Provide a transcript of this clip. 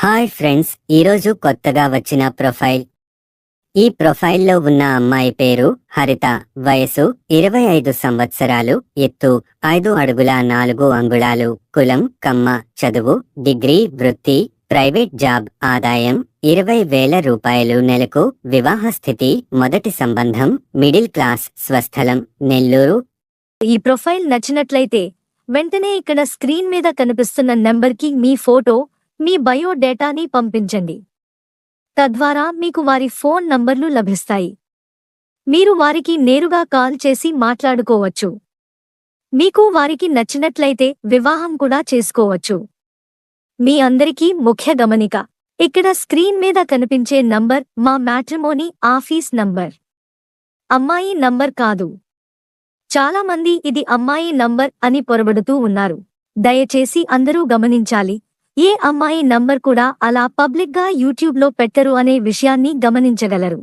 Hi friends ఈరోజు కొత్తగా వచ్చిన ప్రొఫైల్. ఈ ప్రొఫైల్లో ఉన్న అమ్మాయి పేరు హరిత. వయసు ఇరవై ఐదు సంవత్సరాలు ఎత్తు ఐదు అడుగుల నాలుగు అంగుళాలు కులం కమ్మ చదువు డిగ్రీ వృత్తి ప్రైవేట్ జాబ్ ఆదాయం ఇరవై వేల రూపాయలు నెలకు వివాహ స్థితి మొదటి సంబంధం మిడిల్ క్లాస్ స్వస్థలం నెల్లూరు. ఈ ప్రొఫైల్ నచ్చినట్లయితే వెంటనే ఇక్కడ స్క్రీన్ మీద కనిపిస్తున్న నెంబర్కి మీ ఫోటో మీ బయోడేటాని పంపించండి. తద్వారా మీకు వారి ఫోన్ నంబర్లు లభిస్తాయి. మీరు వారికి నేరుగా కాల్ చేసి మాట్లాడుకోవచ్చు. మీకు వారికి నచ్చినట్లయితే వివాహం కూడా చేసుకోవచ్చు. మీ అందరికీ ముఖ్య గమనిక ఇక్కడ స్క్రీన్ మీద కనిపించే నంబర్ మా మ్యాట్రిమోనీ ఆఫీస్ నంబర్. అమ్మాయి నంబర్ కాదు. చాలా మంది ఇది అమ్మాయి నంబర్ అని పొరబడుతూ ఉన్నారు. దయచేసి అందరూ గమనించాలి. ఏ అమ్మాయి నంబర్ కూడా అలా పబ్లిక్గా యూట్యూబ్లో పెట్టరు అనే విషయాన్ని గమనించగలరు.